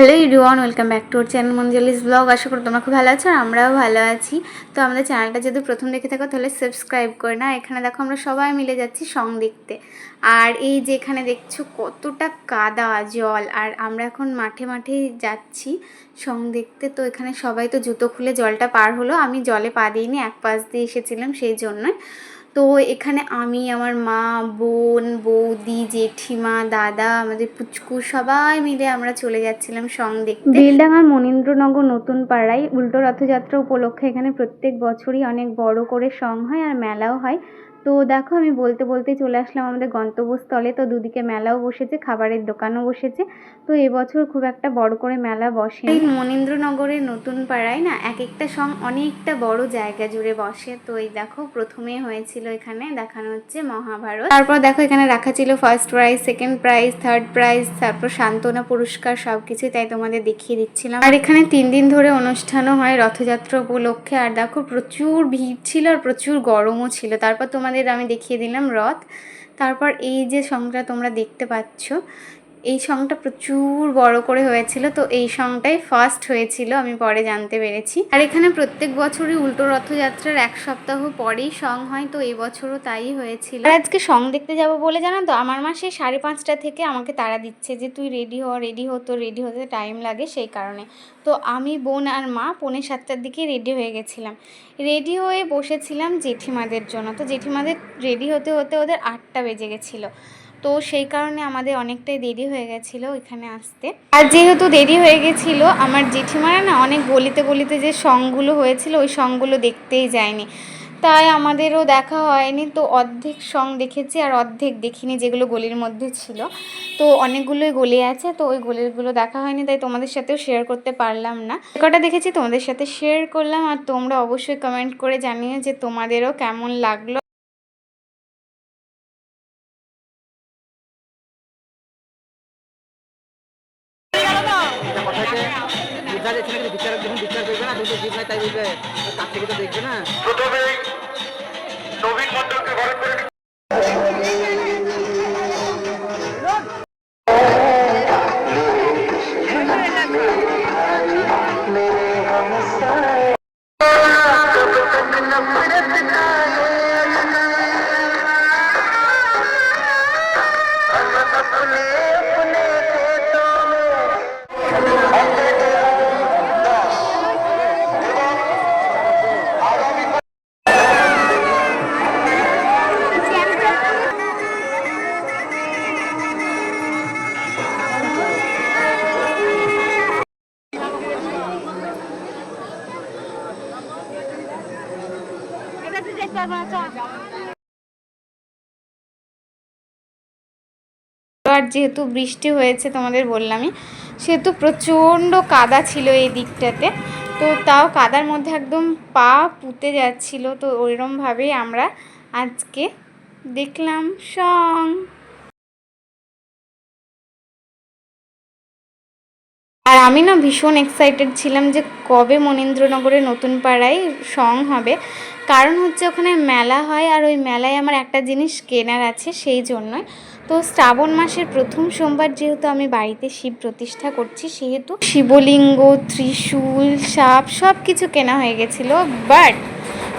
Hello everyone welcome back to channel মঞ্জলিস vlog. আশা করি তোমরা খুব ভালো আছো আর আমরাও ভালো আছি। তো আমাদের চ্যানেলটা যদি প্রথম দেখে থাকো, তাহলে সাবস্ক্রাইব করে না এখানে দেখো আমরা সবাই মিলে যাচ্ছি সং দেখতে। আর এই যে এখানে দেখছ কতটা কাদা জল। আর আমরা এখন মাঠে মাঠে যাচ্ছি সং দেখতে। তো এখানে সবাই তো জুতো খুলে জলটা পার হলো। আমি জলে পা দিইনি, এক পাশ দিয়ে এসেছিলাম সেই জন্যই তো এখানে আমি, আমার মা, বোন, বৌদি, জেঠিমা, দাদা, আমাদের পুচকু সবাই মিলে আমরা চলে যাচ্ছিলাম সং দেখতে। বেলডাঙ্গার মনীন্দ্রনগর নতুন পাড়ায় উল্টো রথযাত্রা উপলক্ষে এখানে প্রত্যেক বছরই অনেক বড় করে সং হয় আর মেলাও হয়। তো দেখো আমি বলতে বলতে চলে আসলাম আমাদের গন্তব্যস্থলে। তো দুদিকে মেলাও বসেছে, খাবারের দোকানও বসেছে। তো এবছর খুব একটা বড় করে মেলা বসে এই মনীন্দ্রনগরের নতুন পাড়ায় না এক একটা সং অনেকটা বড় জায়গা জুড়ে বসে। তো এই দেখো প্রথমে হয়েছিল এখানে দেখানো হচ্ছে মহাভারত। তারপর দেখো এখানে রাখা ছিল first prize second prize third prize তারপর সান্ত্বনা পুরস্কার সব কিছুই তাই তোমাদের দেখিয়ে দিচ্ছিলাম। আর এখানে তিন দিন ধরে অনুষ্ঠানও হয় রথযাত্রা উপলক্ষে। আর দেখো প্রচুর ভিড় ছিল আর প্রচুর গরমও ছিল। তারপর তোমাদের আমি দেখিয়ে দিলাম রথ। তারপর এই যে সংখ্যা তোমরা দেখতে পাচ্ছ এই সংটা প্রচুর বড় করে হয়েছিল, তো এই সংটাই ফার্স্ট হয়েছিল, আমি পরে জানতে পেরেছি। আর এখানে প্রত্যেক বছরই উল্টো রথযাত্রার এক সপ্তাহ পরেই সং হয়, তো এই বছরও তাই হয়েছিল। আর আজকে সং দেখতে যাব বলে জানো তো, আমার মা সেই সাড়ে পাঁচটা থেকে আমাকে তারা দিচ্ছে যে, তুই রেডি হ রেডি হতো রেডি হতে টাইম লাগে, সেই কারণে। তো আমি, বোন আর মা পৌনে সাতটার দিকে রেডি হয়ে গেছিলাম। রেডি হয়ে বসেছিলাম জেঠিমাদের জন্য, তো জেঠিমাদের রেডি হতে হতে ওদের আটটা বেজে গেছিল। তো সেই কারণে আমাদের অনেকটাই দেরি হয়ে গেছিল এখানে আসতে। আর যেহেতু দেরি হয়ে গেছিল, আমার জেঠিমারা না অনেক গলিতে গলিতে যে সংগুলো হয়েছিল, ওই সংগুলো দেখতেই যায়নি। তাই আমাদেরও দেখা হয়নি, তো অর্ধেক সং দেখেছি আর অর্ধেক দেখিনি যেগুলো গলির মধ্যে ছিল। তো অনেকগুলোই গলি আছে, তো ওই গলিগুলো দেখা হয়নি, তাই তোমাদের সাথেও শেয়ার করতে পারলাম না। কটা দেখেছি তোমাদের সাথে শেয়ার করলাম, আর তোমরা অবশ্যই কমেন্ট করে জানিও যে তোমাদেরও কেমন লাগল। জিজ্ঞাসা এখানে কিন্তু বিচারক যখন বিচার করবে না, দুটো জিভ নাই তাই বলবে, তার থেকে তো দেখবে না। প্রথমেই নবীন মন্ডলকে ঘরে করে আর যেহেতু বৃষ্টি হয়েছে তোমাদের বললামই, সেহেতু প্রচণ্ড কাদা ছিল এই দিকটাতে, তো তাও কাদার মধ্যে একদম পা পুঁতে যাচ্ছিল, তো ওইরমভাবেই আমরা আজকে দেখলাম সং। আর আমি না ভীষণ এক্সাইটেড ছিলাম যে কবে মনীন্দ্রনগরে নতুন পাড়ায় সং হবে। কারণ হচ্ছে ওখানে মেলা হয় আর ওই মেলায় আমার একটা জিনিস কেনার আছে সেই জন্যই। তো শ্রাবণ মাসের প্রথম সোমবার যেহেতু আমি বাড়িতে শিব প্রতিষ্ঠা করছি, সেহেতু শিবলিঙ্গ, ত্রিশূল, সাপ সব কিছু কেনা হয়ে গেছিল। বাট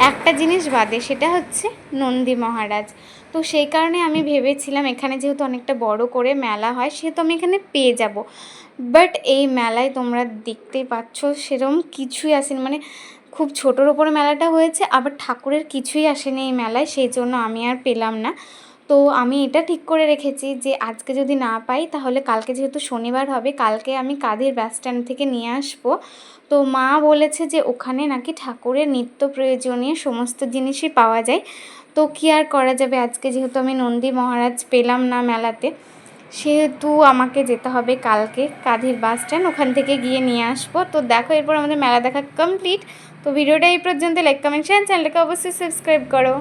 একটা জিনিস বাদে, সেটা হচ্ছে নন্দী মহারাজ। তো সেই কারণে আমি ভেবেছিলাম এখানে যেহেতু অনেকটা বড় করে মেলা হয়, সেহেতু আমি এখানে পেয়ে যাব। বাট এই মেলায় তোমরা দেখতেই পাচ্ছ সেরকম কিছুই আসেনি। মানে খুব ছোটোর ওপরে মেলাটা হয়েছে, আবার ঠাকুরের কিছুই আসেনি এই মেলায়, সেই জন্য আমি আর পেলাম না। তো আমি এটা ঠিক করে রেখেছি যে আজকে যদি না পাই, তাহলে কালকে যেহেতু শনিবার হবে, কালকে আমি কাঁধের বাস স্ট্যান্ড থেকে নিয়ে আসব? তো মা বলেছে যে ওখানে নাকি ঠাকুরের নিত্য প্রয়োজনীয় সমস্ত জিনিসই পাওয়া যায়। তো কী আর করা যাবে? আজকে যেহেতু আমি নন্দী মহারাজ পেলাম না মেলাতে, সেহেতু আমাকে যেতে হবে কালকে কাঁধের বাস স্ট্যান্ড ওখান থেকে গিয়ে নিয়ে আসব। তো দেখো, এরপর আমাদের মেলা দেখা কমপ্লিট তো ভিডিওটা এই পর্যন্ত। লাইক কমেন্ট শেয়ার চ্যানেলটাকে অবশ্যই সাবস্ক্রাইব করো।